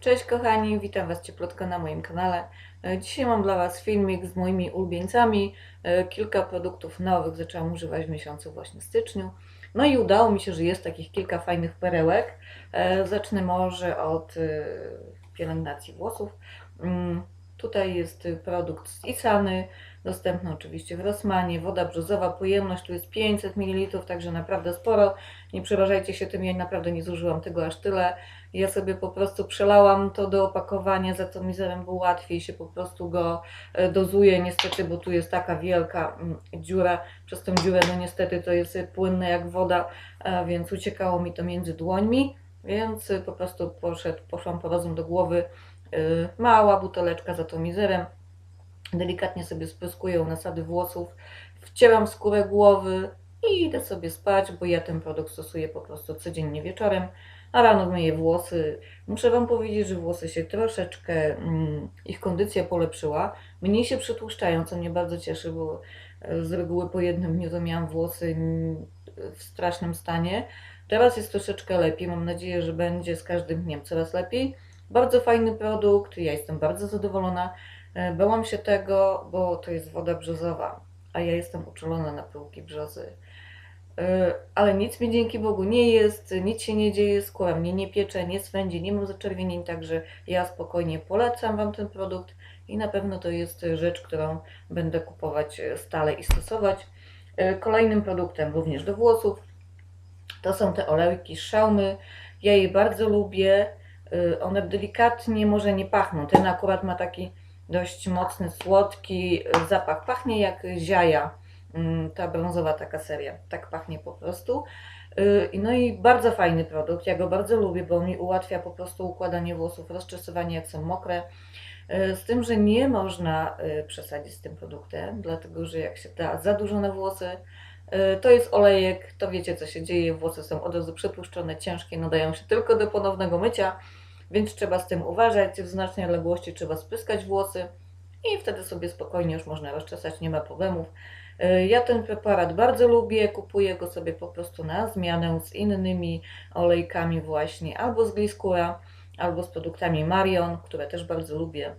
Cześć kochani, witam Was cieplutko na moim kanale. E, Dzisiaj mam dla Was filmik z moimi ulubieńcami. E, Kilka produktów nowych zaczęłam używać w miesiącu właśnie styczniu. No i udało mi się, że jest takich kilka fajnych perełek. E, Zacznę może od pielęgnacji włosów. Tutaj jest y, produkt z Isany, dostępny oczywiście w Rossmanie. Woda brzozowa, pojemność tu jest 500 ml, także naprawdę sporo. Nie przeważajcie się tym, ja naprawdę nie zużyłam tego aż tyle. Ja sobie po prostu przelałam to do opakowania, za to mizerem było łatwiej się po prostu go e, dozuje. Niestety, bo tu jest taka wielka mm, dziura. Przez tą dziurę, no niestety to jest płynne jak woda, e, więc uciekało mi to między dłońmi. Więc po prostu poszedł, poszłam po rozum do głowy. E, Mała buteleczka za to mizerem. Delikatnie sobie spryskuję nasady włosów, wcieram skórę głowy i idę sobie spać, bo ja ten produkt stosuję po prostu codziennie wieczorem a rano myję włosy. Muszę Wam powiedzieć, że włosy się troszeczkę, mm, ich kondycja polepszyła. Mniej się przytłuszczają, co mnie bardzo cieszy, bo e, z reguły po jednym dniu to miałam włosy mm, w strasznym stanie. Teraz jest troszeczkę lepiej. Mam nadzieję, że będzie z każdym dniem coraz lepiej. Bardzo fajny produkt, ja jestem bardzo zadowolona. E, Bałam się tego, bo to jest woda brzozowa, a ja jestem uczulona na pyłki brzozy. E, ale nic mi dzięki Bogu nie jest, nic się nie dzieje, skóra mnie nie piecze, nie swędzi, nie mam zaczerwienień, także ja spokojnie polecam Wam ten produkt i na pewno to jest rzecz, którą będę kupować stale i stosować. E, Kolejnym produktem również do włosów to są te olejki szaumy. Ja je bardzo lubię. E, One delikatnie może nie pachną. Ten akurat ma taki dość mocny, słodki e, zapach. Pachnie jak ziaja Mm, ta brązowa taka seria. Tak pachnie po prostu. Y, No i bardzo fajny produkt. Ja go bardzo lubię, bo mi ułatwia po prostu układanie włosów, rozczesywanie jak są mokre. Y, Z tym, że nie można y, przesadzić z tym produktem, dlatego że jak się da za dużo na włosy, y, to jest olejek, to wiecie co się dzieje, włosy są od razu przetłuszczone, ciężkie, nadają się tylko do ponownego mycia, więc trzeba z tym uważać. W znacznej odległości trzeba spryskać włosy i wtedy sobie spokojnie już można rozczesać, nie ma problemów. Y, Ja ten preparat bardzo lubię, kupuję go sobie po prostu na zmianę z innymi olejkami właśnie, albo z Gliscura, albo z produktami Marion, które też bardzo lubię.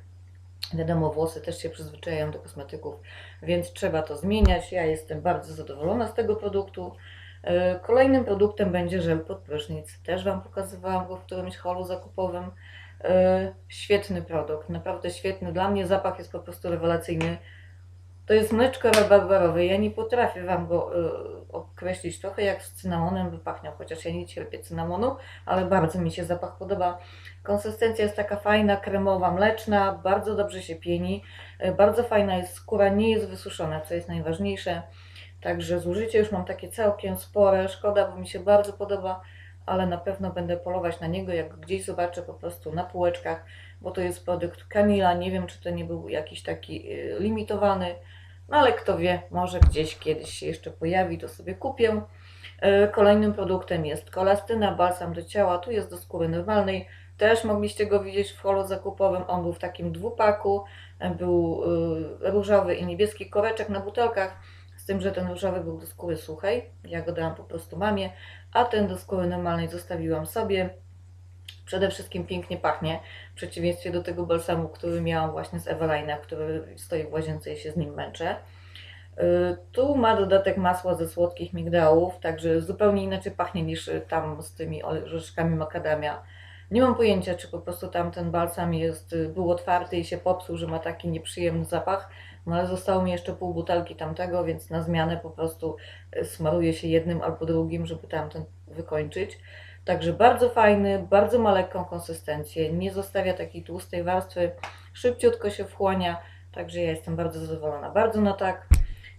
Wiadomo, włosy też się przyzwyczajają do kosmetyków, więc trzeba to zmieniać. Ja jestem bardzo zadowolona z tego produktu. Y, Kolejnym produktem będzie żel pod prysznic. Też Wam pokazywałam go w którymś holu zakupowym. Y, Świetny produkt, naprawdę świetny. Dla mnie zapach jest po prostu rewelacyjny. To jest mleczko rabarbarowe. Ja nie potrafię Wam go y, określić. Trochę jak z cynamonem by pachniał, chociaż ja nie cierpię cynamonu, ale bardzo mi się zapach podoba. Konsystencja jest taka fajna, kremowa, mleczna, bardzo dobrze się pieni. Bardzo fajna jest skóra, nie jest wysuszona, co jest najważniejsze. Także zużycie już mam takie całkiem spore. Szkoda, bo mi się bardzo podoba, ale na pewno będę polować na niego, jak gdzieś zobaczę po prostu na półeczkach, bo to jest produkt Kamila. Nie wiem, czy to nie był jakiś taki y, limitowany. No ale kto wie, może gdzieś kiedyś się jeszcze pojawi, to sobie kupię. E, Kolejnym produktem jest kolastyna, balsam do ciała. Tu jest do skóry normalnej. Też mogliście go widzieć w holu zakupowym. On był w takim dwupaku. Był y, różowy i niebieski koreczek na butelkach. Tym, że ten różowy był do skóry suchej. Ja go dałam po prostu mamie. A ten do skóry normalnej zostawiłam sobie. Przede wszystkim pięknie pachnie, w przeciwieństwie do tego balsamu, który miałam właśnie z Evelina, który stoi w łazience i się z nim męczę. Y, Tu ma dodatek masła ze słodkich migdałów, także zupełnie inaczej pachnie niż tam z tymi orzeszkami makadamia. Nie mam pojęcia, czy po prostu tamten balsam jest, y, był otwarty i się popsuł, że ma taki nieprzyjemny zapach, no ale zostało mi jeszcze pół butelki tamtego, więc na zmianę po prostu y, smaruję się jednym albo drugim, żeby tamten wykończyć. Także bardzo fajny, bardzo ma lekką konsystencję, nie zostawia takiej tłustej warstwy, szybciutko się wchłania, także ja jestem bardzo zadowolona. Bardzo na tak.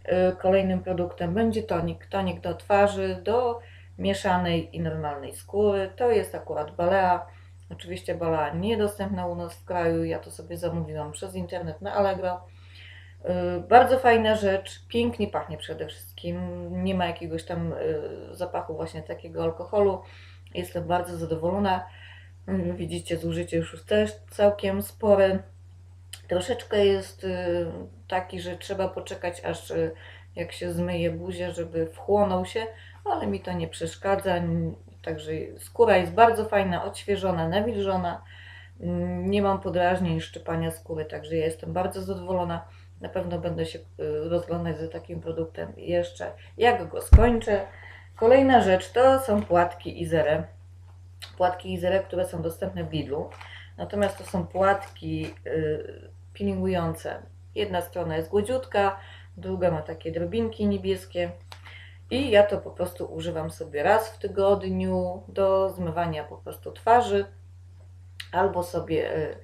Y, Kolejnym produktem będzie tonik. Tonik do twarzy, do mieszanej i normalnej skóry. To jest akurat Balea. Oczywiście Balea niedostępna u nas w kraju. Ja to sobie zamówiłam przez internet na Allegro. Y, Bardzo fajna rzecz, pięknie pachnie przede wszystkim. Nie ma jakiegoś tam y, zapachu właśnie takiego alkoholu. Jestem bardzo zadowolona. Mm, Widzicie, zużycie już jest też całkiem spore. Troszeczkę jest y, taki, że trzeba poczekać, aż jak się zmyje buzię, żeby wchłonął się, ale mi to nie przeszkadza. Także skóra jest bardzo fajna, odświeżona, nawilżona. Mm, Nie mam podrażnień szczypania skóry, także ja jestem bardzo zadowolona. Na pewno będę się y, rozglądać za takim produktem jeszcze, jak go skończę. Kolejna rzecz to są płatki Izere. Płatki Izere, które są dostępne w Lidlu. Natomiast to są płatki y, peelingujące. Jedna strona jest gładziutka, druga ma takie drobinki niebieskie. I ja to po prostu używam sobie raz w tygodniu do zmywania po prostu twarzy, albo sobie y,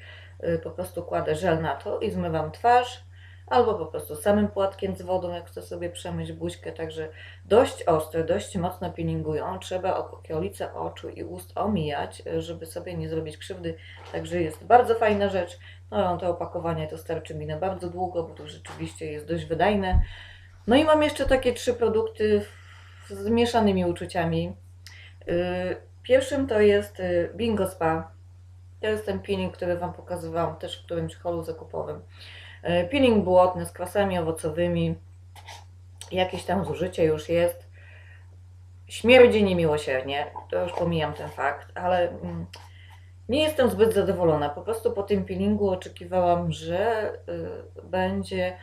y, po prostu kładę żel na to i zmywam twarz, albo po prostu samym płatkiem z wodą, jak chcę sobie przemyć buźkę, także dość ostre, dość mocno peelingują. Trzeba okolice oczu i ust omijać, y, żeby sobie nie zrobić krzywdy, także jest bardzo fajna rzecz. No to opakowanie to starczy mi na bardzo długo, bo to rzeczywiście jest dość wydajne. No i mam jeszcze takie trzy produkty z mieszanymi uczuciami. Yy, Pierwszym to jest y, Bingo Spa. To jest ten peeling, który Wam pokazywałam też w którymś holu zakupowym. Yy, Peeling błotny z kwasami owocowymi. Jakieś tam zużycie już jest. Śmierdzi niemiłosiernie, to już pomijam ten fakt, ale mm, nie jestem zbyt zadowolona. Po prostu po tym peelingu oczekiwałam, że y, będzie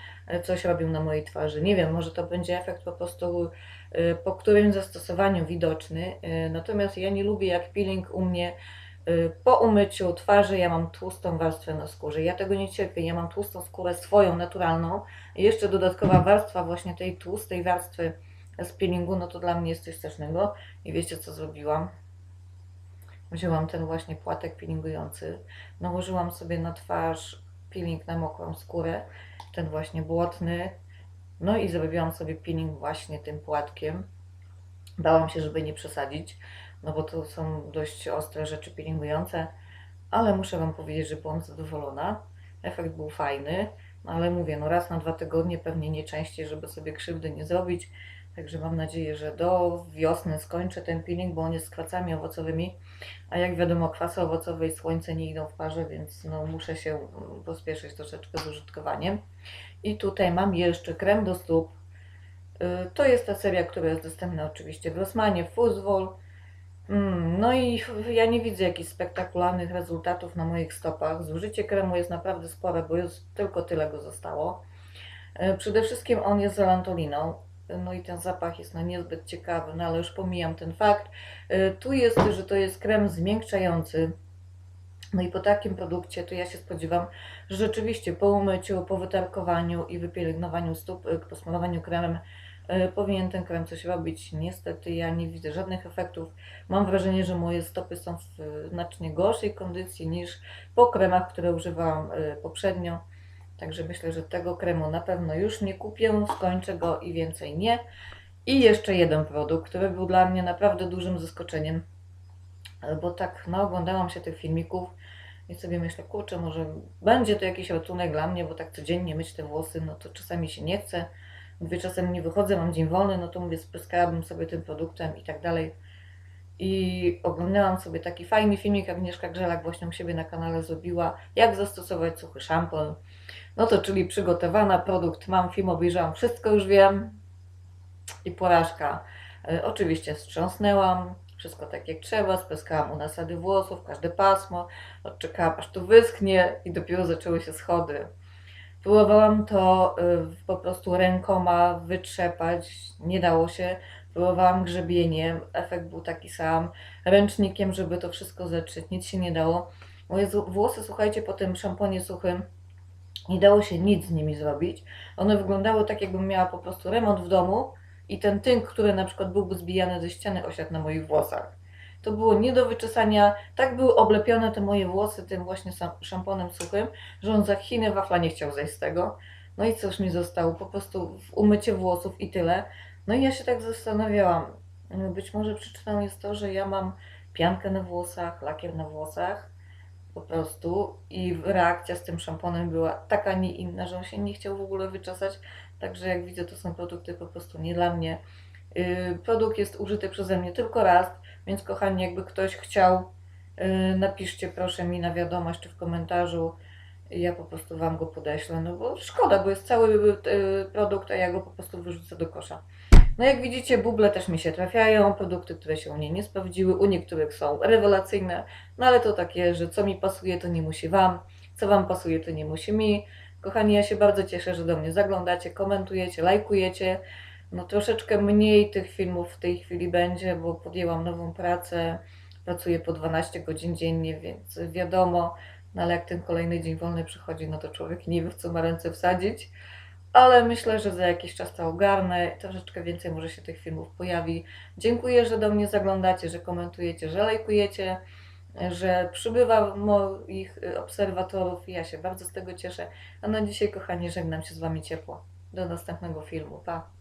coś robił na mojej twarzy. Nie wiem, może to będzie efekt po prostu y, po którymś zastosowaniu widoczny. Y, Natomiast ja nie lubię jak peeling u mnie po umyciu twarzy ja mam tłustą warstwę na skórze. Ja tego nie cierpię. Ja mam tłustą skórę swoją, naturalną. Jeszcze dodatkowa warstwa właśnie tej tłustej warstwy z peelingu, no to dla mnie jest coś strasznego. I wiecie co zrobiłam? Wzięłam ten właśnie płatek peelingujący, nałożyłam sobie na twarz peeling na mokrą skórę, ten właśnie błotny, no i zrobiłam sobie peeling właśnie tym płatkiem. Bałam się, żeby nie przesadzić, no bo to są dość ostre rzeczy peelingujące, ale muszę Wam powiedzieć, że byłam zadowolona. Efekt był fajny, no ale mówię, no raz na dwa tygodnie, pewnie nie częściej, żeby sobie krzywdy nie zrobić. Także mam nadzieję, że do wiosny skończę ten peeling, bo on jest z kwasami owocowymi, a jak wiadomo, kwasy owocowe i słońce nie idą w parze, więc no, muszę się mm, pospieszyć troszeczkę z użytkowaniem. I tutaj mam jeszcze krem do stóp. Y, To jest ta seria, która jest dostępna oczywiście w Rossmanie, w Fuzzwol. Mm, No i ja nie widzę jakichś spektakularnych rezultatów na moich stopach. Zużycie kremu jest naprawdę spore, bo już tylko tyle go zostało. Y, Przede wszystkim on jest z alantoliną. No i ten zapach jest no niezbyt ciekawy, no ale już pomijam ten fakt. Y, Tu jest, że to jest krem zmiękczający. No i po takim produkcie to ja się spodziewam, że rzeczywiście po umyciu, po wytarkowaniu i wypielęgnowaniu stóp, po smarowaniu kremem powinien ten krem coś robić. Niestety ja nie widzę żadnych efektów. Mam wrażenie, że moje stopy są w znacznie gorszej kondycji niż po kremach, które używałam y, poprzednio. Także myślę, że tego kremu na pewno już nie kupię, skończę go i więcej nie. I jeszcze jeden produkt, który był dla mnie naprawdę dużym zaskoczeniem, bo tak no, oglądałam się tych filmików i sobie myślę, kurczę, może będzie to jakiś ratunek dla mnie, bo tak codziennie myć te włosy, no to czasami się nie chce. Mówię, czasem nie wychodzę, mam dzień wolny, no to mówię, spryskałabym sobie tym produktem i tak dalej. I oglądałam sobie taki fajny filmik, Agnieszka Grzelak właśnie u siebie na kanale zrobiła, jak zastosować suchy szampon. No to czyli przygotowana, produkt mam, film obejrzałam, wszystko już wiem i porażka. E, oczywiście wstrząsnęłam, wszystko tak jak trzeba, spryskałam u nasady włosów, każde pasmo, odczekałam aż to wyschnie i dopiero zaczęły się schody. Próbowałam to y, po prostu rękoma wytrzepać, nie dało się. Próbowałam grzebieniem, efekt był taki sam. Ręcznikiem, żeby to wszystko zetrzeć, nic się nie dało. Moje włosy, słuchajcie, po tym szamponie suchym nie dało się nic z nimi zrobić. One wyglądały tak, jakbym miała po prostu remont w domu i ten tynk, który na przykład byłby zbijany ze ściany, osiadł na moich włosach. To było nie do wyczesania. Tak były oblepione te moje włosy tym właśnie szamponem suchym, że on za Chiny wafla nie chciał zejść z tego. No i cóż mi zostało? Po prostu w umycie włosów i tyle. No i ja się tak zastanawiałam. Być może przyczyną jest to, że ja mam piankę na włosach, lakier na włosach po prostu i reakcja z tym szamponem była taka, nie inna, że on się nie chciał w ogóle wyczesać. Także jak widzę, to są produkty po prostu nie dla mnie. Yy, Produkt jest użyty przeze mnie tylko raz, więc kochani, jakby ktoś chciał, yy, napiszcie proszę mi na wiadomość czy w komentarzu. Ja po prostu Wam go podeślę, no bo szkoda, bo jest cały yy, produkt, a ja go po prostu wyrzucę do kosza. No jak widzicie, buble też mi się trafiają, produkty, które się u mnie nie sprawdziły, u niektórych są rewelacyjne, no ale to takie, że co mi pasuje, to nie musi Wam, co Wam pasuje, to nie musi mi. Kochani, ja się bardzo cieszę, że do mnie zaglądacie, komentujecie, lajkujecie. No troszeczkę mniej tych filmów w tej chwili będzie, bo podjęłam nową pracę, pracuję po 12 godzin dziennie, więc wiadomo, no ale jak ten kolejny dzień wolny przychodzi, no to człowiek nie wie, w co ma ręce wsadzić. Ale myślę, że za jakiś czas to ogarnę. Troszeczkę więcej może się tych filmów pojawi. Dziękuję, że do mnie zaglądacie, że komentujecie, że lajkujecie, że przybywa moich obserwatorów. Ja się bardzo z tego cieszę. A na dzisiaj, kochani, żegnam się z Wami ciepło. Do następnego filmu. Pa!